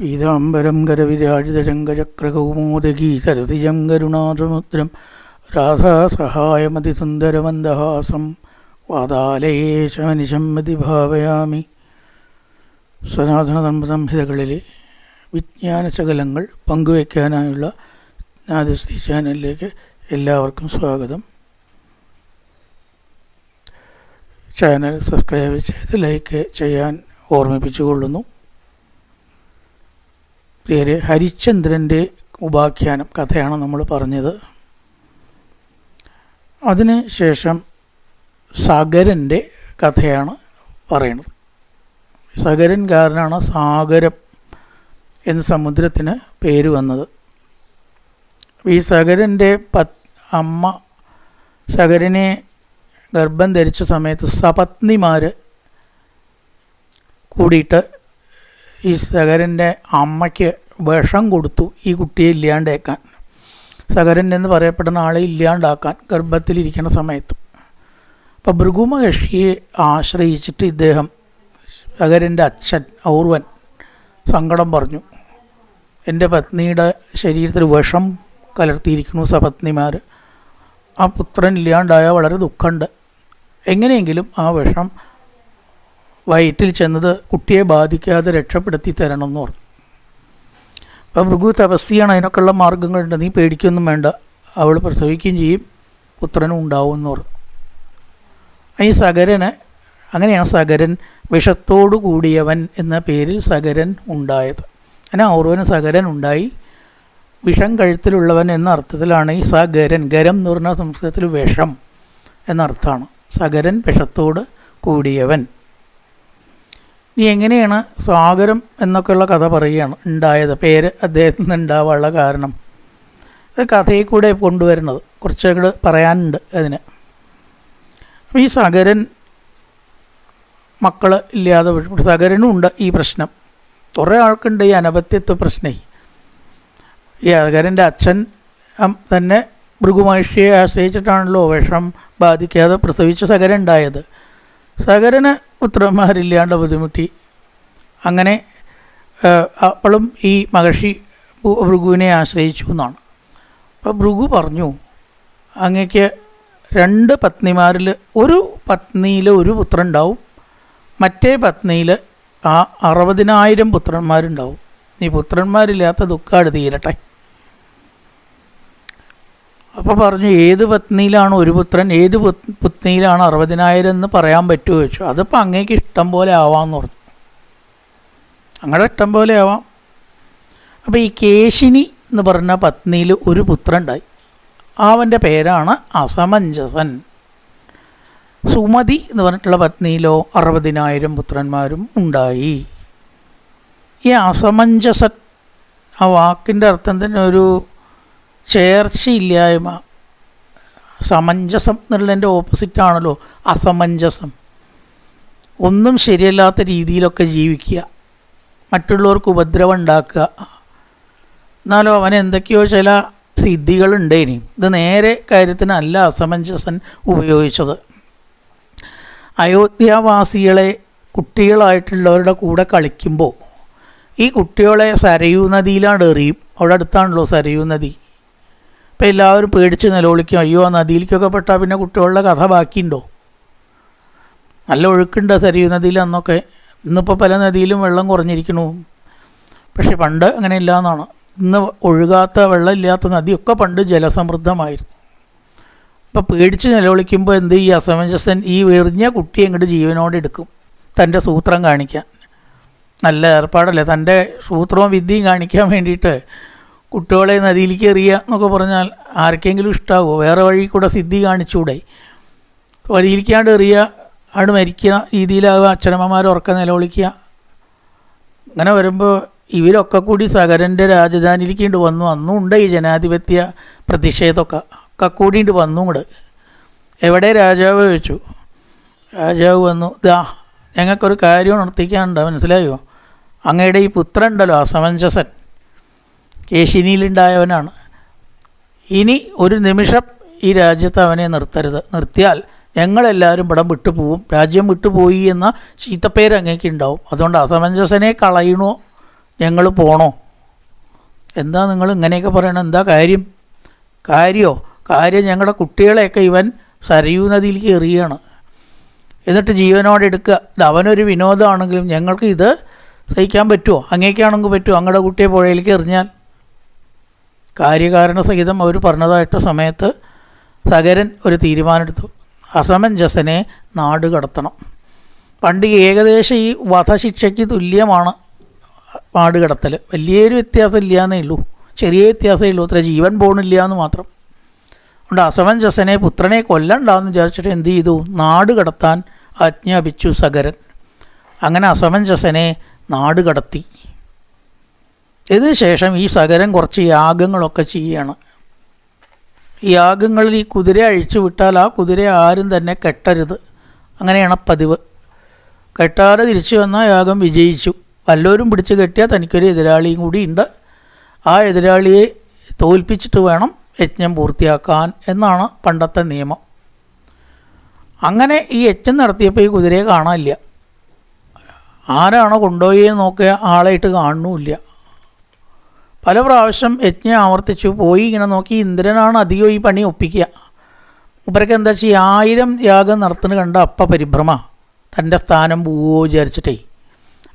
പീതാംബരം കരവിരാജിതശങ്കചക്രകൗമോദകീ സരസിജം കരുണാസമുദ്രം രാധാസഹായമതിസുന്ദരമന്ദഹാസം വാതാലയേശമനിശം മതി ഭാവയാമി സനാതനധർമ്മസംഹിതകളിലെ സംഹിതകളിലെ വിജ്ഞാനശകലങ്ങൾ പങ്കുവയ്ക്കാനായുള്ള നാദശ്രീ ചാനലിലേക്ക് എല്ലാവർക്കും സ്വാഗതം. ചാനൽ സബ്സ്ക്രൈബ് ചെയ്ത് ലൈക്ക് ചെയ്യാൻ ഓർമ്മിപ്പിച്ചുകൊള്ളുന്നു. പ്രിയരെ ഹരിശ്ചന്ദ്രന്റെ ഉപാഖ്യാനം കഥയാണ് നമ്മൾ പറഞ്ഞത്. അതിന് ശേഷം സഗരന്റെ കഥയാണ് പറയുന്നത്. സഗരൻകാരനാണ് സാഗരം എന്ന സമുദ്രത്തിന് പേര് വന്നത്. ഈ സഗരന്റെ പത് അമ്മ സഗരനെ ഗർഭം ധരിച്ച സമയത്ത് സപത്നിമാർ കൂടിയിട്ട് ഈ സഗരന്റെ അമ്മയ്ക്ക് വിഷം കൊടുത്തു ഈ കുട്ടിയെ ഇല്ലാണ്ടേക്കാൻ. സഗരൻ എന്ന് പറയപ്പെടുന്ന ആളെ ഇല്ലാണ്ടാക്കാൻ ഗർഭത്തിലിരിക്കുന്ന സമയത്ത്. അപ്പോൾ ഭൃഗുമഹർഷിയെ ആശ്രയിച്ചിട്ട് ഇദ്ദേഹം സഗരന്റെ അച്ഛൻ ഔർവൻ സങ്കടം പറഞ്ഞു. എന്റെ പത്നിയുടെ ശരീരത്തിൽ വിഷം കലർത്തിയിരിക്കുന്നു സപത്നിമാർ ആ പുത്രൻ ഇല്ലാണ്ടായ വളരെ ദുഃഖമുണ്ട്. എങ്ങനെയെങ്കിലും ആ വിഷം വയറ്റിൽ ചെന്നത് കുട്ടിയെ ബാധിക്കാതെ രക്ഷപ്പെടുത്തി തരണം എന്ന് പറഞ്ഞു. അപ്പോൾ ഭൃഗു തപസ്യാണ് അതിനൊക്കെയുള്ള മാർഗങ്ങളുണ്ട്. നീ പേടിക്കൊന്നും വേണ്ട. അവൾ പ്രസവിക്കുകയും ചെയ്യും. പുത്രനും ഉണ്ടാവും എന്ന് പറഞ്ഞു. ഈ സകരന് അങ്ങനെയാണ് സകരൻ വിഷത്തോടു കൂടിയവൻ എന്ന പേരിൽ സകരൻ ഉണ്ടായത്. അങ്ങനെ ഓർവന് സകരൻ ഉണ്ടായി. വിഷം കഴുത്തിലുള്ളവൻ എന്ന അർത്ഥത്തിലാണ് ഈ സകരൻ ഗരം എന്ന് പറഞ്ഞ സംസ്കൃതത്തിൽ വിഷം എന്നർത്ഥമാണ് സകരൻ വിഷത്തോട് കൂടിയവൻ. ഇനി എങ്ങനെയാണ് സ്വാഗരം എന്നൊക്കെയുള്ള കഥ പറയുകയാണ് ഉണ്ടായത്. പേര് അദ്ദേഹത്തിന് ഉണ്ടാവാനുള്ള കാരണം. അത് കഥയിൽ കൂടെ കൊണ്ടുവരുന്നത്. കുറച്ചുകൂടെ പറയാനുണ്ട് അതിന്. ഈ സഗരൻ മക്കൾ ഇല്ലാതെ സഗരനും ഉണ്ട് ഈ പ്രശ്നം. കുറേ ആൾക്കുണ്ട് ഈ അനപത്യത്വ പ്രശ്നേ. ഈ സഗരന്റെ അച്ഛൻ തന്നെ ഭൃഗുമഹിഷിയെ ആശ്രയിച്ചിട്ടാണല്ലോ വിഷം ബാധിക്കാതെ പ്രസവിച്ച സഗരൻ ഉണ്ടായത്. സഗരന് പുത്രന്മാരില്ലാണ്ട് ബുദ്ധിമുട്ടി. അങ്ങനെ അപ്പോഴും ഈ മഹർഷി ഭൃഗുവിനെ ആശ്രയിച്ചു എന്നാണ്. അപ്പോൾ ഭൃഗു പറഞ്ഞു അങ്ങക്ക് രണ്ട് പത്നിമാരിൽ ഒരു പത്നിയിൽ ഒരു പുത്രൻ ഉണ്ടാവും മറ്റേ പത്നിയിൽ ആ അറുപതിനായിരം പുത്രന്മാരുണ്ടാവും. ഈ പുത്രന്മാരില്ലാത്ത ദുഃഖാട് തീരട്ടെ. അപ്പോൾ പറഞ്ഞു ഏത് പത്നിയിലാണ് ഒരു പുത്രൻ? ഏത് പത്നിയിലാണ് അറുപതിനായിരം എന്ന് പറയാൻ പറ്റുമോ ചോദിച്ചു. അതിപ്പോൾ അങ്ങേക്ക് ഇഷ്ടം പോലെ ആവാമെന്ന് പറഞ്ഞു. അങ്ങടെ ഇഷ്ടം പോലെ ആവാം. അപ്പോൾ ഈ കേശിനി എന്ന് പറഞ്ഞ പത്നിയിൽ ഒരു പുത്രൻ ഉണ്ടായി അവന്റെ പേരാണ് അസമഞ്ജസൻ. സുമതി എന്ന് പറഞ്ഞിട്ടുള്ള പത്നിയിലോ അറുപതിനായിരം പുത്രന്മാരും ഉണ്ടായി. ഈ അസമഞ്ജസൻ ആ വാക്കിന്റെ അർത്ഥം തന്നെ ഒരു ചേർച്ചയില്ലായ്മ. സമഞ്ജസം എന്നുള്ളതിന്റെ ഓപ്പോസിറ്റാണല്ലോ അസമഞ്ജസം. ഒന്നും ശരിയല്ലാത്ത രീതിയിലൊക്കെ ജീവിക്കുക. മറ്റുള്ളവർക്ക് ഉപദ്രവം ഉണ്ടാക്കുക. എന്നാലും അവൻ എന്തൊക്കെയോ ചില സിദ്ധികളുണ്ടേനി ഇത് നേരെ കാര്യത്തിനല്ല അസമഞ്ജസൻ ഉപയോഗിച്ചത്. അയോധ്യാവാസികളെ കുട്ടികളായിട്ടുള്ളവരുടെ കൂടെ കളിക്കുമ്പോൾ ഈ കുട്ടികളെ സരയൂ നദിയിലാണ് എറിയും. അവിടെ അടുത്താണല്ലോ സരയൂ നദി. ഇപ്പം എല്ലാവരും പേടിച്ച് നിലവിളിക്കും അയ്യോ ആ നദിയിലേക്കൊക്കെ പെട്ടാൽ പിന്നെ കുട്ടികളുടെ കഥ ബാക്കിയുണ്ടോ? നല്ല ഒഴുക്കുണ്ട് സരയൂ നദിയിൽ അന്നൊക്കെ. ഇന്നിപ്പോൾ പല നദിയിലും വെള്ളം കുറഞ്ഞിരിക്കണു പക്ഷെ പണ്ട് അങ്ങനെ ഇല്ല എന്നാണ് ഇന്ന് ഒഴുകാത്ത വെള്ളമില്ലാത്ത നദിയൊക്കെ പണ്ട് ജലസമൃദ്ധമായിരുന്നു. അപ്പോൾ പേടിച്ച് നിലവിളിക്കുമ്പോൾ എന്ത് ഈ അസമഞ്ജസൻ ഈ വെറിഞ്ഞ കുട്ടി അങ്ങോട്ട് ജീവനോടെ എടുക്കും. തന്റെ സൂത്രം കാണിക്കാൻ. നല്ല ഏർപ്പാടല്ലേ? തന്റെ സൂത്രവും വിദ്യയും കാണിക്കാൻ വേണ്ടിയിട്ട് കുട്ടികളെ നദിയിലേക്ക് എറിയുക എന്നൊക്കെ പറഞ്ഞാൽ ആർക്കെങ്കിലും ഇഷ്ടാവുമോ വേറെ വഴി കൂടെ സിദ്ധി കാണിച്ചൂടെ വഴിയിലേക്കാണ്ട് എറിയുക ആണ് മരിക്കുന്ന രീതിയിലാവുക അച്ഛനമ്മമാർ ഉറക്കം നിലവിളിക്കുക. അങ്ങനെ വരുമ്പോൾ ഇവരൊക്കെ കൂടി സകരന്റെ രാജധാനിയിലേക്ക് വന്നു. അന്നും ഉണ്ട് ഈ ജനാധിപത്യ പ്രതിഷേധമൊക്കെ. ഒക്കെ കൂടിയിട്ട് വന്നു കൂടെ എവിടെ രാജാവ് വെച്ചു രാജാവ് വന്നു ദാ ഞങ്ങൾക്കൊരു കാര്യം ഉണർത്തിക്കാനുണ്ട്. മനസ്സിലായോ? അങ്ങയുടെ ഈ പുത്രൻ ഉണ്ടല്ലോ അസമഞ്ജസൻ. കേശിനിയിലുണ്ടായവനാണ് ഇനി ഒരു നിമിഷം ഈ രാജ്യത്ത് അവനെ നിർത്തരുത്. നിർത്തിയാൽ ഞങ്ങളെല്ലാവരും പടം വിട്ടുപോകും രാജ്യം വിട്ടുപോയി എന്ന ചീത്തപ്പേര് അങ്ങേക്ക് ഉണ്ടാവും. അതുകൊണ്ട് അസമഞ്ജസനെ കളയണോ? ഞങ്ങൾ പോണോ? എന്താ നിങ്ങൾ ഇങ്ങനെയൊക്കെ പറയണം എന്താ കാര്യം? കാര്യമോ കാര്യം ഞങ്ങളുടെ കുട്ടികളെയൊക്കെ ഇവൻ സരയൂ നദിയിലേക്ക് എറിയാണ് എന്നിട്ട് ജീവനോടെ എടുക്കുക. അവനൊരു വിനോദമാണെങ്കിലും ഞങ്ങൾക്ക് ഇത് സഹിക്കാൻ പറ്റുമോ? അങ്ങേക്കാണെങ്കിൽ പറ്റുമോ? അങ്ങയുടെ കുട്ടിയെ പുഴയിലേക്ക് എറിഞ്ഞാൽ? കാര്യകാരണ സഹിതം അവർ പറഞ്ഞതായിട്ട് സമയത്ത് സകരൻ ഒരു തീരുമാനമെടുത്തു. അസമഞ്ജസനെ നാട് കടത്തണം. പണ്ട് ഏകദേശം ഈ വധശിക്ഷയ്ക്ക് തുല്യമാണ് നാട് കടത്തൽ. വലിയൊരു വ്യത്യാസം ഇല്ലയെന്നേ ഉള്ളൂ. ചെറിയ വ്യത്യാസമേ ഉള്ളൂ. അത്ര ജീവൻ പോണില്ല എന്ന് മാത്രം. അതുകൊണ്ട് അസമഞ്ജസനെ പുത്രനെ കൊല്ലണ്ടാന്ന് വിചാരിച്ചിട്ട് എന്ത് ചെയ്തു? നാട് കടത്താൻ ആജ്ഞാപിച്ചു സകരൻ. അങ്ങനെ അസമഞ്ജസനെ നാട് കടത്തി. ഇതിന് ശേഷം ഈ സകരം കുറച്ച് യാഗങ്ങളൊക്കെ ചെയ്യണം. യാഗങ്ങളിൽ ഈ കുതിര അഴിച്ചു വിട്ടാൽ ആ കുതിര ആരും തന്നെ കെട്ടരുത്. അങ്ങനെയാണ് പതിവ്. കെട്ടാതെ തിരിച്ചു വന്ന യാഗം വിജയിച്ചു. വല്ലവരും പിടിച്ച് കെട്ടിയാൽ തനിക്കൊരു എതിരാളിയും കൂടി ഉണ്ട്. ആ എതിരാളിയെ തോൽപ്പിച്ചിട്ട് വേണം യജ്ഞം പൂർത്തിയാക്കാൻ എന്നാണ് പണ്ടത്തെ നിയമം. അങ്ങനെ ഈ യജ്ഞം നടത്തിയപ്പോൾ ഈ കുതിരയെ കാണാനില്ല. ആരാണോ കൊണ്ടുപോയി നോക്കിയ ആളായിട്ട് കാണുന്നുമില്ല. പല പ്രാവശ്യം യജ്ഞം ആവർത്തിച്ചു പോയി ഇങ്ങനെ നോക്കി ഇന്ദ്രനാണ് അധികം ഈ പണി ഒപ്പിക്കുക. മൂപ്പരക്ക് എന്താ ചെയ്യുക ആയിരം യാഗം നടത്തുന്ന കണ്ട അപ്പ പരിഭ്രമ. തന്റെ സ്ഥാനം പോവോ വിചാരിച്ചിട്ടേ.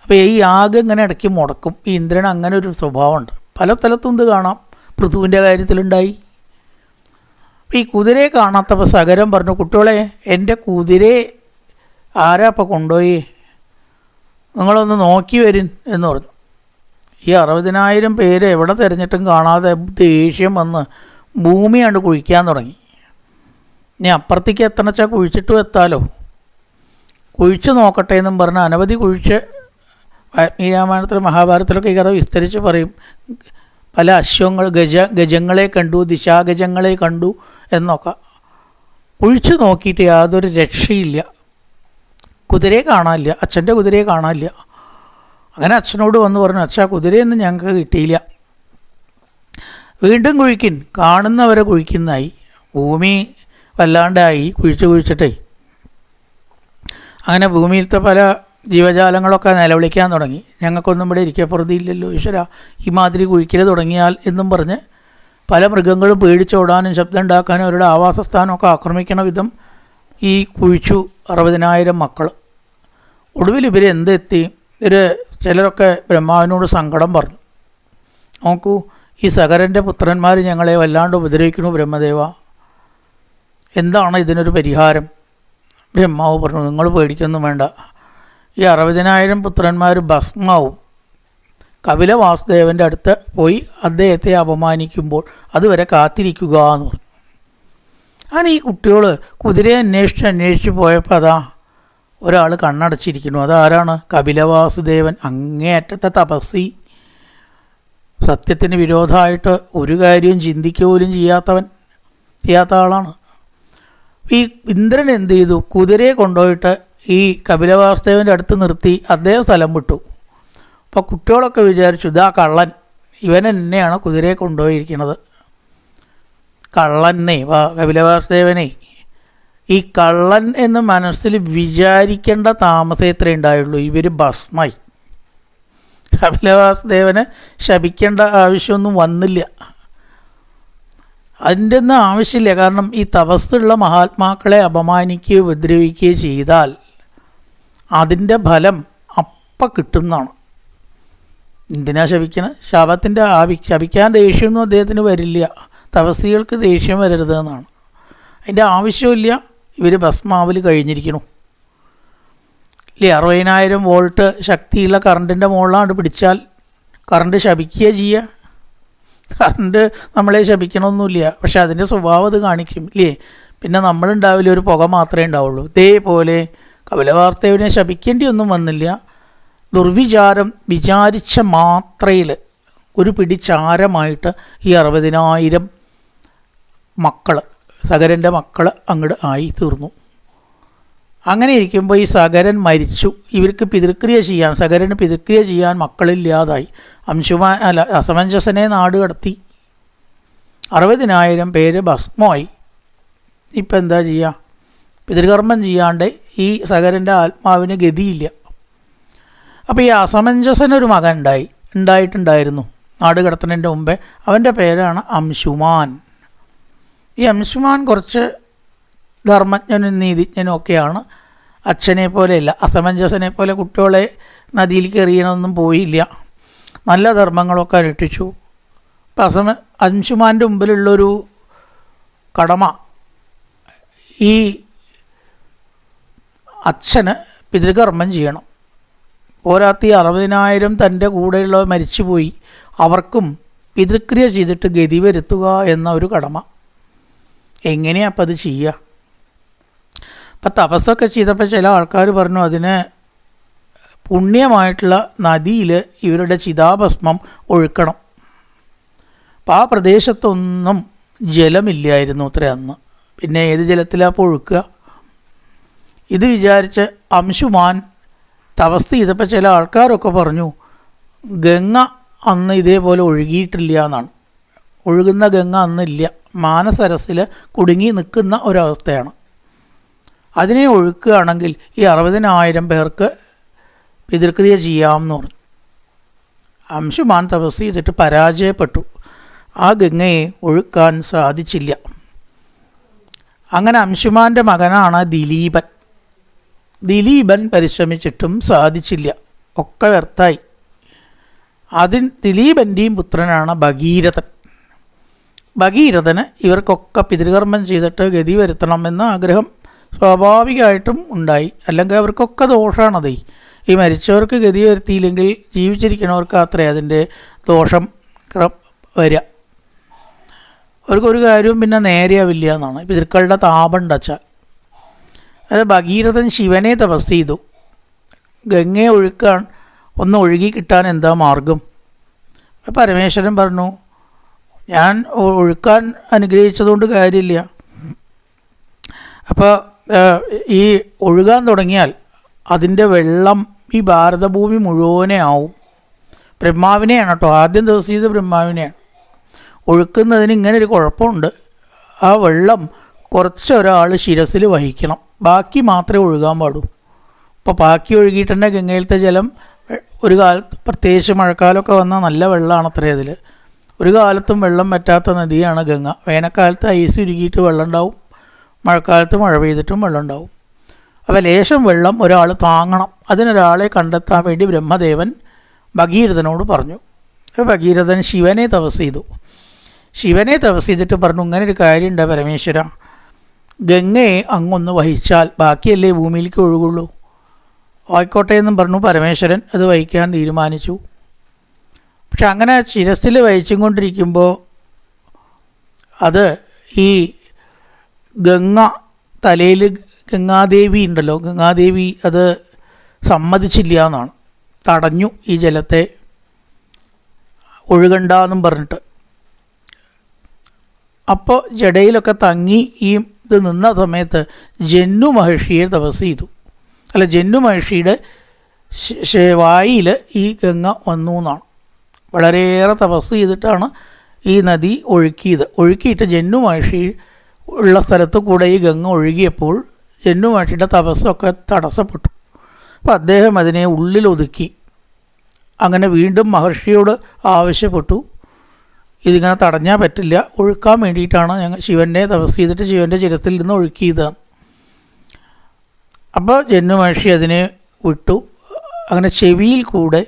അപ്പോൾ ഈ യാഗം ഇങ്ങനെ ഇടയ്ക്ക് മുടക്കും. ഈ ഇന്ദ്രൻ അങ്ങനെ ഒരു സ്വഭാവമുണ്ട്. പല സ്ഥലത്തും ഇത് കാണാം. പൃഥുവിന്റെ കാര്യത്തിലുണ്ടായി. അപ്പോൾ ഈ കുതിരയെ കാണാത്തപ്പോൾ സകരം പറഞ്ഞു കുട്ടികളെ എന്റെ കുതിരയെ ആരാ അപ്പം കൊണ്ടുപോയി? നിങ്ങളൊന്ന് നോക്കി വരും എന്ന് പറഞ്ഞു. ഈ അറുപതിനായിരം പേര് എവിടെ തിരഞ്ഞിട്ടും കാണാതെ ദേഷ്യം വന്ന് ഭൂമിയാണ്ട് കുഴിക്കാൻ തുടങ്ങി. ഇനി അപ്പുറത്തേക്ക് എത്തണച്ചാൽ കുഴിച്ചിട്ടും എത്താലോ? കുഴിച്ച് നോക്കട്ടെ എന്നും പറഞ്ഞ അനവധി കുഴിച്ച് വാൽമീകി രാമായണത്തിലും മഹാഭാരതത്തിലൊക്കെ ഈ കഥ വിസ്തരിച്ച് പറയും. പല അശ്വങ്ങൾ ഗജ ഗജങ്ങളെ കണ്ടു ദിശാഗജങ്ങളെ കണ്ടു എന്നൊക്കെ. കുഴിച്ച് നോക്കിയിട്ട് യാതൊരു രക്ഷയില്ല. കുതിരയെ കാണാനില്ല. അച്ഛന്റെ കുതിരയെ കാണാനില്ല. അങ്ങനെ അച്ഛനോട് വന്ന് പറഞ്ഞു അച്ഛാ കുതിരയൊന്നും ഞങ്ങൾക്ക് കിട്ടിയില്ല. വീണ്ടും കുഴിക്കിൻ കാണുന്നവരെ കുഴിക്കുന്നായി ഭൂമി വല്ലാണ്ടായി. കുഴിച്ച് കുഴിച്ചിട്ടേ. അങ്ങനെ ഭൂമിയിലത്തെ പല ജീവജാലങ്ങളൊക്കെ നിലവിളിക്കാൻ തുടങ്ങി. ഞങ്ങൾക്കൊന്നും ഇവിടെ ഇരിക്കപ്പുറതി ഇല്ലല്ലോ. ഈശ്വര ഈ മാതിരി കുഴിക്കൽ തുടങ്ങിയാൽ എന്നും പറഞ്ഞ് പല മൃഗങ്ങളും പേടിച്ചോടാനും ശബ്ദം ഉണ്ടാക്കാനും അവരുടെ ആവാസസ്ഥാനമൊക്കെ ആക്രമിക്കണ വിധം ഈ കുഴിച്ചു അറുപതിനായിരം മക്കൾ ഒടുവിൽ ഇവർ എന്തെത്തി ഇവർ ചിലരൊക്കെ ബ്രഹ്മാവിനോട് സങ്കടം പറഞ്ഞു. നോക്കൂ ഈ സകരന്റെ പുത്രന്മാർ ഞങ്ങളെ വല്ലാണ്ട് ഉപദ്രവിക്കുന്നു ബ്രഹ്മദേവ. എന്താണ് ഇതിനൊരു പരിഹാരം? ബ്രഹ്മാവ് പറഞ്ഞു നിങ്ങൾ പേടിക്കൊന്നും വേണ്ട. ഈ അറുപതിനായിരം പുത്രന്മാർ ഭസ്മാവും. കപില വാസുദേവന്റെ അടുത്ത് പോയി അദ്ദേഹത്തെ അപമാനിക്കുമ്പോൾ അതുവരെ കാത്തിരിക്കുക എന്ന് പറഞ്ഞു. അങ്ങനെ ഈ കുട്ടികൾ കുതിരയെ അന്വേഷിച്ച് അന്വേഷിച്ച് പോയപ്പോൾ അതാ ഒരാൾ കണ്ണടച്ചിരിക്കുന്നു. അതാരാണ്? കപിലവാസുദേവൻ. അങ്ങേയറ്റത്തെ തപസ്സി. സത്യത്തിന് വിരോധമായിട്ട് ഒരു കാര്യവും ചിന്തിക്കുക പോലും ചെയ്യാത്തവൻ ചെയ്യാത്ത ആളാണ്. ഈ ഇന്ദ്രൻ എന്ത് ചെയ്തു? കുതിരയെ കൊണ്ടുപോയിട്ട് ഈ കപിലവാസുദേവന്റെ അടുത്ത് നിർത്തി അദ്ദേഹം സ്ഥലം വിട്ടു. അപ്പോൾ കുട്ടികളൊക്കെ വിചാരിച്ചു ഇതാ കള്ളൻ. ഇവൻ എന്നെയാണ് കുതിരയെ കൊണ്ടുപോയിരിക്കുന്നത്. കള്ളനെ കപിലവാസുദേവനെ ഈ കള്ളൻ എന്ന് മനസ്സിൽ വിചാരിക്കേണ്ട താമസം എത്ര ഉണ്ടായുള്ളൂ. ഇവർ ഭസ്മായി കപിലവാസുദേവനെ ശപിക്കേണ്ട ആവശ്യമൊന്നും വന്നില്ല. അതിന്റെ ഒന്നും ആവശ്യമില്ല. കാരണം ഈ തപസ്സുള്ള മഹാത്മാക്കളെ അപമാനിക്കുകയോ ഉപദ്രവിക്കുകയോ ചെയ്താൽ അതിന്റെ ഫലം അപ്പം കിട്ടുന്നതാണ്. എന്തിനാ ശപിക്കണത് ശാപത്തിന്റെ ആവി ശപിക്കാൻ ദേഷ്യമൊന്നും അദ്ദേഹത്തിന് വരില്ല. തപസ്സികൾക്ക് ദേഷ്യം വരരുതെന്നാണ്. അതിന്റെ ആവശ്യമില്ല ഇവർ ഭസ്മാവിൽ കഴിഞ്ഞിരിക്കണു. ഇല്ലേ അറുപതിനായിരം വോൾട്ട് ശക്തിയുള്ള കറണ്ടിന്റെ മുകളിലാണ് പിടിച്ചാൽ കറണ്ട് ശപിക്കുക ചെയ്യുക കറണ്ട് നമ്മളെ ശപിക്കണമൊന്നുമില്ല പക്ഷെ അതിന്റെ സ്വഭാവം അത് കാണിക്കും ഇല്ലേ പിന്നെ നമ്മളുണ്ടാവില്ല ഒരു പുക മാത്രമേ ഉണ്ടാവുള്ളൂ. ഇതേപോലെ കപിലവാർത്തവിനെ ശപിക്കേണ്ടി ഒന്നും വന്നില്ല. ദുർവിചാരം വിചാരിച്ച മാത്രയിൽ ഒരു പിടിച്ചാരമായിട്ട് ഈ അറുപതിനായിരം മക്കൾ സകരന്റെ മക്കൾ അങ്ങട് ആയി തീർന്നു. അങ്ങനെ ഇരിക്കുമ്പോൾ ഈ സഗരൻ മരിച്ചു. ഇവർക്ക് പിതൃക്രിയ ചെയ്യാൻ സകരന് പിതൃക്രിയ ചെയ്യാൻ മക്കളില്ലാതായി. അംശുമാ അല്ല അസമഞ്ജസനെ നാട് കടത്തി. അറുപതിനായിരം പേര് ഭസ്മമായി. ഇപ്പം എന്താ ചെയ്യുക പിതൃകർമ്മം ചെയ്യാണ്ട് ഈ സകരന്റെ ആത്മാവിന് ഗതിയില്ല. അപ്പോൾ ഈ അസമഞ്ജസനൊരു മകൻ ഉണ്ടായി ഉണ്ടായിട്ടുണ്ടായിരുന്നു. നാട് കടത്തുന്നതിന്റെ മുമ്പേ. അവന്റെ പേരാണ് അംശുമാൻ. ഈ അംശുമാൻ കുറച്ച് ധർമ്മജ്ഞനും നീതിജ്ഞനും ഒക്കെയാണ്. അച്ഛനെ പോലെയല്ല അസമഞ്ജസനെ പോലെ കുട്ടികളെ നദിയിൽ കയറിയണമൊന്നും പോയില്ല. നല്ല ധർമ്മങ്ങളൊക്കെ അനുഷ്ഠിച്ചു. അപ്പം അസമ അംശുമാന്റെ മുമ്പിലുള്ളൊരു കടമ ഈ അച്ഛന് പിതൃകർമ്മം ചെയ്യണം. പോരാത്തി അറുപതിനായിരം തന്റെ കൂടെയുള്ളവർ മരിച്ചുപോയി. അവർക്കും പിതൃക്രിയ ചെയ്തിട്ട് ഗതി വരുത്തുക എന്ന ഒരു കടമ. എങ്ങനെയാ അപ്പം അത് ചെയ്യുക അപ്പം തപസ്സൊക്കെ ചെയ്തപ്പോൾ ചില ആൾക്കാർ പറഞ്ഞു അതിന് പുണ്യമായിട്ടുള്ള നദിയിൽ ഇവരുടെ ചിതാഭസ്മം ഒഴുക്കണം. അപ്പം ആ പ്രദേശത്തൊന്നും ജലമില്ലായിരുന്നു അത്ര അന്ന്. പിന്നെ ഏത് ജലത്തിലാണ് ഒഴുക്കുക? ഇത് വിചാരിച്ച് അംശുമാൻ തപസ് ചെയ്തപ്പോൾ ചില ആൾക്കാരൊക്കെ പറഞ്ഞു ഗംഗ അന്ന് ഇതേപോലെ ഒഴുകിയിട്ടില്ല എന്നാണ്. ഒഴുകുന്ന ഗംഗ അന്നില്ല. മാനസരസിൽ കുടുങ്ങി നിൽക്കുന്ന ഒരവസ്ഥയാണ്. അതിനെ ഒഴുക്കുകയാണെങ്കിൽ ഈ അറുപതിനായിരം പേർക്ക് പിതൃക്രിയ ചെയ്യാമെന്ന് പറഞ്ഞു. അംശുമാൻ തപസ് ചെയ്തിട്ട് പരാജയപ്പെട്ടു. ആ ഗംഗയെ ഒഴുക്കാൻ സാധിച്ചില്ല. അങ്ങനെ അംശുമാന്റെ മകനാണ് ദിലീപൻ. ദിലീപൻ പരിശ്രമിച്ചിട്ടും സാധിച്ചില്ല. ഒക്കെ വ്യർത്ഥായി അതിൻ ദിലീപന്റെയും പുത്രനാണ് ഭഗീരഥൻ. ഭഗീരഥന് ഇവർക്കൊക്കെ പിതൃകർമ്മം ചെയ്തിട്ട് ഗതി വരുത്തണമെന്ന ആഗ്രഹം സ്വാഭാവികമായിട്ടും ഉണ്ടായി. അല്ലെങ്കിൽ അവർക്കൊക്കെ ദോഷമാണതേ ഈ മരിച്ചവർക്ക് ഗതി വരുത്തിയില്ലെങ്കിൽ ജീവിച്ചിരിക്കുന്നവർക്ക് അത്രേ അതിന്റെ ദോഷം വരിക അവർക്കൊരു കാര്യവും പിന്നെ നേരെയാവില്ല എന്നാണ്. പിതൃക്കളുടെ താപം ഉണ്ടച്ചാൽ അത് ഭഗീരഥൻ ശിവനെ തപസ് ചെയ്തു. ഗംഗയെ ഒഴുക്കാൻ ഒന്ന് ഒഴുകി കിട്ടാൻ എന്താ മാർഗം? പരമേശ്വരൻ പറഞ്ഞു ഞാൻ ഒഴുക്കാൻ അനുഗ്രഹിച്ചതുകൊണ്ട് കാര്യമില്ല. അപ്പോൾ ഈ ഒഴുകാൻ തുടങ്ങിയാൽ അതിന്റെ വെള്ളം ഈ ഭാരതഭൂമി മുഴുവനെ ആവും. ബ്രഹ്മാവിനെയാണ് കേട്ടോ. ആദ്യം ദിവസം ചെയ്ത് ബ്രഹ്മാവിനെയാണ്. ഒഴുക്കുന്നതിന് ഇങ്ങനെ ഒരു കുഴപ്പമുണ്ട്. ആ വെള്ളം കുറച്ചൊരാൾ ശിരസിൽ വഹിക്കണം. ബാക്കി മാത്രമേ ഒഴുകാൻ പാടൂ. ഇപ്പോൾ ബാക്കി ഒഴുകിയിട്ടുണ്ടെങ്കിൽ ഗംഗയിലത്തെ ജലം ഒരു കാലത്ത് പ്രത്യേകിച്ച് മഴക്കാലമൊക്കെ വന്നാൽ നല്ല വെള്ളമാണ് അത്രേ അതിൽ ഒരു കാലത്തും വെള്ളം പറ്റാത്ത നദിയാണ് ഗംഗ. വേനൽക്കാലത്ത് ഐസ് ഉരുകിയിട്ട് വെള്ളം ഉണ്ടാവും മഴക്കാലത്ത് മഴ പെയ്തിട്ടും വെള്ളം ഉണ്ടാവും അപ്പോൾ ലേശം വെള്ളം ഒരാൾ താങ്ങണം. അതിനൊരാളെ കണ്ടെത്താൻ വേണ്ടി ബ്രഹ്മദേവൻ ഭഗീരഥനോട് പറഞ്ഞു. ഭഗീരഥൻ ശിവനെ തപസ് ചെയ്തു. ശിവനെ തപസ് ചെയ്തിട്ട് പറഞ്ഞു ഇങ്ങനെ ഒരു കാര്യമുണ്ട് പരമേശ്വര. ഗംഗയെ അങ്ങൊന്ന് വഹിച്ചാൽ ബാക്കിയല്ലേ ഭൂമിയിലേക്ക് ഒഴുകുള്ളൂ. ആയിക്കോട്ടെ എന്നും പറഞ്ഞു പരമേശ്വരൻ അത് വഹിക്കാൻ തീരുമാനിച്ചു. പക്ഷെ അങ്ങനെ ശിരസിൽ വഹിച്ചും കൊണ്ടിരിക്കുമ്പോൾ അത് ഈ ഗംഗ തലയിൽ ഗംഗാദേവി ഉണ്ടല്ലോ. ഗംഗാദേവി അത് സമ്മതിച്ചില്ല എന്നാണ്. തടഞ്ഞു ഈ ജലത്തെ ഒഴുകണ്ടെന്നും പറഞ്ഞിട്ട്. അപ്പോൾ ജഡയിലൊക്കെ തങ്ങി ഈ ഇത് നിന്ന സമയത്ത് ജന്നു മഹർഷിയെ തപസ് ചെയ്തു. അല്ല ജന്നു മഹർഷിയുടെ വായിൽ ഈ ഗംഗ വന്നു എന്നാണ്. വളരെയേറെ തപസ് ചെയ്തിട്ടാണ് ഈ നദി ഒഴുക്കിയത്. ഒഴുക്കിയിട്ട് ജന്നു മഹർഷി ഉള്ള സ്ഥലത്ത് കൂടെ ഈ ഗംഗ ഒഴുകിയപ്പോൾ ജന്നു മഹർഷിയുടെ തപസ്സൊക്കെ തടസ്സപ്പെട്ടു. അപ്പോൾ അദ്ദേഹം അതിനെ ഉള്ളിലൊതുക്കി അങ്ങനെ വീണ്ടും മഹർഷിയോട് ആവശ്യപ്പെട്ടു. ഇതിങ്ങനെ തടഞ്ഞാൽ പറ്റില്ല. ഒഴുക്കാൻ വേണ്ടിയിട്ടാണ് ഞങ്ങൾ ശിവന്റെ തപസ് ചെയ്തിട്ട് ശിവന്റെ ചിരത്തിൽ നിന്ന് ഒഴുക്കിയത്. അപ്പോൾ ജന്നുമഹർഷി അതിനെ വിട്ടു. അങ്ങനെ ചെവിയിൽ കൂടെ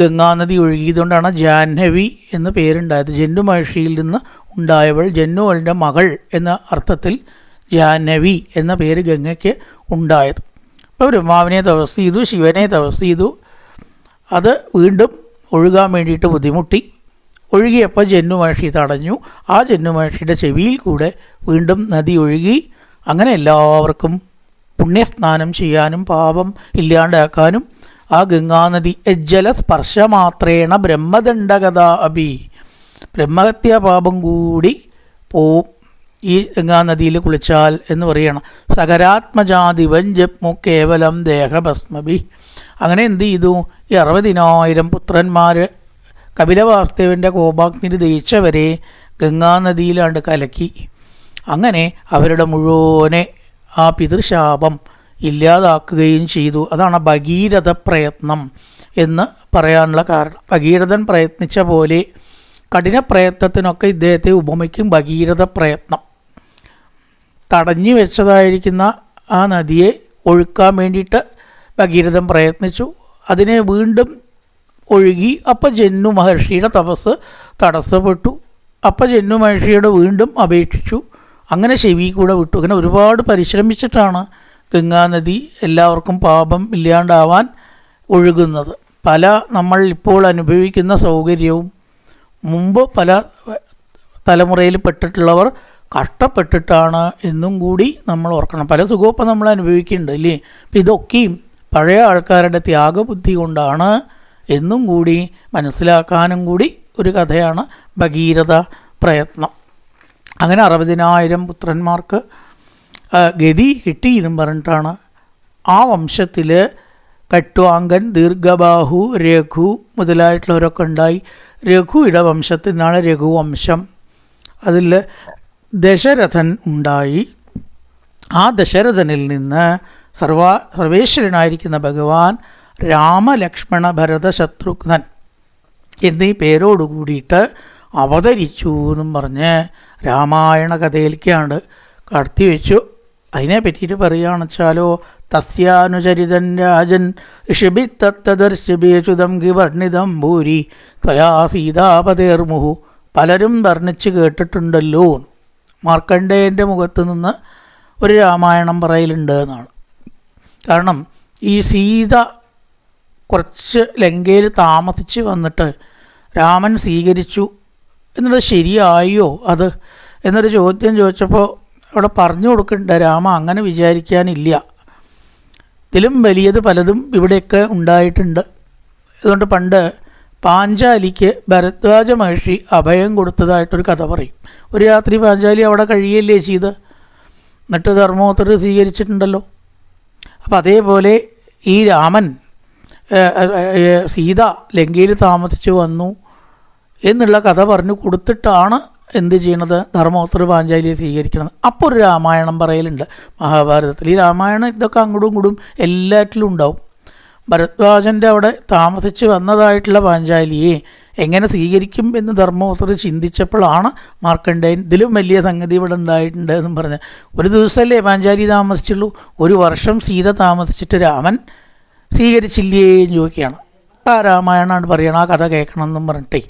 ഗംഗാനദി ഒഴുകിയതുകൊണ്ടാണ് ജാഹ്നവി എന്ന പേരുണ്ടായത്. ജന്നു മഹർഷിയിൽ നിന്ന് ഉണ്ടായവൾ ജന്നുവളുടെ മകൾ എന്ന അർത്ഥത്തിൽ ജാഹ്നവി എന്ന പേര് ഗംഗയ്ക്ക് ഉണ്ടായത്. അപ്പോൾ ബ്രഹ്മാവിനെ തപസ് ചെയ്തു ശിവനെ തപസ് ചെയ്തു. അത് വീണ്ടും ഒഴുകാൻ വേണ്ടിയിട്ട് ബുദ്ധിമുട്ടി. ഒഴുകിയപ്പോൾ ജന്നു മഹർഷി തടഞ്ഞു. ആ ജന്നു മഹർഷിയുടെ ചെവിയിൽ കൂടെ വീണ്ടും നദി ഒഴുകി. അങ്ങനെ എല്ലാവർക്കും പുണ്യസ്നാനം ചെയ്യാനും പാപം ഇല്ലാണ്ടാക്കാനും ആ ഗംഗാനദി എജ്ജല സ്പർശമാത്രേണ ബ്രഹ്മദണ്ഡകഥ അഭി. ബ്രഹ്മഹത്യാ പാപം കൂടി പോവും ഈ ഗംഗാനദിയിൽ കുളിച്ചാൽ എന്ന് പറയണം. സകരാത്മജാതിവൻ ജപ്മു കേവലം ദേഹഭസ്മഭി. അങ്ങനെ എന്ത് ചെയ്തു? ഈ അറുപതിനായിരം പുത്രന്മാർ കപിലവാസ്തവന്റെ കോപാഗ്നി ദയിച്ചവരെ ഗംഗാനദിയിലാണ്ട് കലക്കി. അങ്ങനെ അവരുടെ മുഴുവനെ ആ പിതൃശാപം ഇല്ലാതാക്കുകയും ചെയ്തു. അതാണ് ഭഗീരഥ പ്രയത്നം എന്ന് പറയാനുള്ള കാരണം. ഭഗീരഥൻ പ്രയത്നിച്ച പോലെ കഠിന പ്രയത്നത്തിനൊക്കെ ഇദ്ദേഹത്തെ ഉപമിക്കും ഭഗീരഥ പ്രയത്നം തടഞ്ഞു വെച്ചതായിരിക്കുന്ന ആ നദിയെ ഒഴുക്കാൻ വേണ്ടിയിട്ട് ഭഗീരഥൻ പ്രയത്നിച്ചു. അതിനെ വീണ്ടും ഒഴുകി അപ്പം ജന്നു മഹർഷിയുടെ തപസ് തടസ്സപ്പെട്ടു. അപ്പം ജന്നു മഹർഷിയുടെ വീണ്ടും അപേക്ഷിച്ചു. അങ്ങനെ ചെവി കൂടെ വിട്ടു. അങ്ങനെ ഒരുപാട് പരിശ്രമിച്ചിട്ടാണ് ഗംഗാനദി എല്ലാവർക്കും പാപം ഇല്ലാണ്ടാവാൻ ഒഴുകുന്നത്. പല നമ്മൾ ഇപ്പോൾ അനുഭവിക്കുന്ന സൗകര്യവും മുമ്പ് പല തലമുറയിൽ പെട്ടിട്ടുള്ളവർ കഷ്ടപ്പെട്ടിട്ടാണ് എന്നും കൂടി നമ്മൾ ഓർക്കണം. പല സുഖമൊപ്പം നമ്മൾ അനുഭവിക്കുന്നുണ്ട് അല്ലേ അപ്പം ഇതൊക്കെയും പഴയ ആൾക്കാരുടെ ത്യാഗബുദ്ധി കൊണ്ടാണ് എന്നും കൂടി മനസ്സിലാക്കാനും കൂടി ഒരു കഥയാണ് ഭഗീരഥ പ്രയത്നം. അങ്ങനെ അറുപതിനായിരം പുത്രന്മാർക്ക് ഗതി കിട്ടിയെന്നും പറഞ്ഞിട്ടാണ് ആ വംശത്തിൽ കട്വാങ്കൻ ദീർഘബാഹു രഘു മുതലായിട്ടുള്ളവരൊക്കെ ഉണ്ടായി. രഘുയുടെ വംശത്തിൽ നിന്നാണ് രഘുവംശം അതിൽ ദശരഥൻ ഉണ്ടായി. ആ ദശരഥനിൽ നിന്ന് സർവ സർവേശ്വരനായിരിക്കുന്ന ഭഗവാൻ രാമലക്ഷ്മണ ഭരത ശത്രുഘ്നൻ എന്നീ പേരോട് കൂടിയിട്ട് അവതരിച്ചു എന്നും പറഞ്ഞ് രാമായണ കഥയിലേക്കാണ് കടത്തി വെച്ചു അതിനെ പറ്റിയിട്ട് പറയുകയാണെന്ന് തസ്യാനുചരിതൻ രാജൻ ഋഷിഭിത്തത്തദർശിഭേചുതം കിവർണിതം ഭൂരി ത്വയാ സീതാപതേർമുഹു. പലരും വർണിച്ച് കേട്ടിട്ടുണ്ടല്ലോ മാർക്കണ്ഡേയന്റെ മുഖത്ത് നിന്ന് ഒരു രാമായണം പറയലുണ്ട് എന്നാണ്. കാരണം ഈ സീത കുറച്ച് ലങ്കയിൽ താമസിച്ച് വന്നിട്ട് രാമൻ സ്വീകരിച്ചു. എന്നുള്ളത് ശരിയായോ അത്? എന്നൊരു ചോദ്യം ചോദിച്ചപ്പോൾ അവിടെ പറഞ്ഞു കൊടുക്കണ്ട രാമ അങ്ങനെ വിചാരിക്കാനില്ല. ഇതിലും വലിയത് പലതും ഇവിടെയൊക്കെ ഉണ്ടായിട്ടുണ്ട്. അതുകൊണ്ട് പണ്ട് പാഞ്ചാലിക്ക് ഭരദ്വാജ മഹർഷി അഭയം കൊടുത്തതായിട്ടൊരു കഥ പറയും. ഒരു രാത്രി പാഞ്ചാലി അവിടെ കഴിയല്ലേ ചെയ്ത്? എന്നിട്ട് ധർമ്മോത്തർ സ്വീകരിച്ചിട്ടുണ്ടല്ലോ. അപ്പം അതേപോലെ ഈ രാമൻ സീത ലങ്കയിൽ താമസിച്ചു വന്നു എന്നുള്ള കഥ പറഞ്ഞു കൊടുത്തിട്ടാണ് എന്ത് ചെയ്യണത്? ധർമ്മോത്തര പാഞ്ചാലിയെ സ്വീകരിക്കണം അപ്പോൾ ഒരു രാമായണം പറയലുണ്ട്. മഹാഭാരതത്തിൽ. ഈ രാമായണം ഇതൊക്കെ അങ്ങോട്ടും ഇങ്ങോട്ടും എല്ലാറ്റിലും ഉണ്ടാവും. ഭരദ്വാജന്റെ അവിടെ താമസിച്ച് വന്നതായിട്ടുള്ള പാഞ്ചാലിയെ എങ്ങനെ സ്വീകരിക്കും എന്ന് ധർമ്മോത്തർ ചിന്തിച്ചപ്പോഴാണ് മാർക്കണ്ഡേയൻ ഇതിലും വലിയ സംഗതി ഇവിടെ ഉണ്ടായിട്ടുണ്ട് എന്നും പറഞ്ഞ്. ഒരു ദിവസമല്ലേ പാഞ്ചാലി താമസിച്ചുള്ളൂ? ഒരു വർഷം സീത താമസിച്ചിട്ട് രാമൻ സ്വീകരിച്ചില്ലേ എന്ന് ചോദിക്കുകയാണ്. ആ രാമായണമാണ് പറയണം ആ കഥ കേൾക്കണം എന്നും പറഞ്ഞിട്ടേ.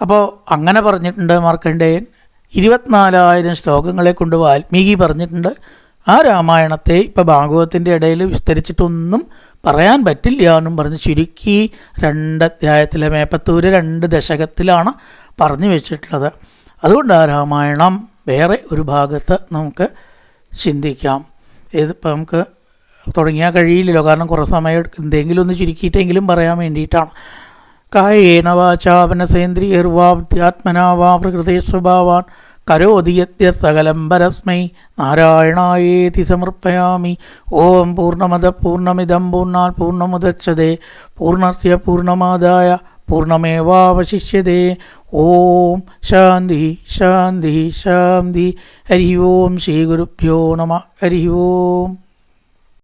അപ്പോൾ അങ്ങനെ പറഞ്ഞിട്ടുണ്ട് മാർക്കണ്ഡേയൻ. ഇരുപത്തിനാലായിരം ശ്ലോകങ്ങളെ കൊണ്ട് വാൽമീകി പറഞ്ഞിട്ടുണ്ട്. ആ രാമായണത്തെ ഇപ്പോൾ ഭാഗവതത്തിന്റെ ഇടയിൽ വിസ്തരിച്ചിട്ടൊന്നും പറയാൻ പറ്റില്ല എന്നും പറഞ്ഞ് ചുരുക്കി രണ്ട് അധ്യായത്തിലെ മേപ്പത്തൂര് രണ്ട് ദശകത്തിലാണ് പറഞ്ഞു വെച്ചിട്ടുള്ളത്. അതുകൊണ്ട് ആ രാമായണം വേറെ ഒരു ഭാഗത്ത് നമുക്ക് ചിന്തിക്കാം. ഇതിപ്പോൾ നമുക്ക് തുടങ്ങിയാൽ കഴിയില്ലല്ലോ. കാരണം കുറേ സമയം എന്തെങ്കിലും ഒന്ന് ചുരുക്കിയിട്ടെങ്കിലും പറയാൻ വേണ്ടിയിട്ടാണ്. കായേന വാചാപനസേന്ദ്രിയർവാത്യാത്മനാ വാ പ്രകൃതി സ്വഭാവാൻ കരോതിയത്യ സകലം പരസ്മൈ നാരായണായേതി സമർപ്പയാമി ഓം പൂർണ്ണമത പൂർണ്ണമിദം പൂർണ്ണാൽ പൂർണ്ണമുദച്ഛതേ പൂർണ്ണസ്യ പൂർണ്ണമാദായ പൂർണ്ണമേവാവശിഷ്യതേ ഓം ശാന്തി ശാന്തി ശാന്തി ഹരി ഓം ശ്രീ ഗുരുഭ്യോ നമ ഹരി ഓം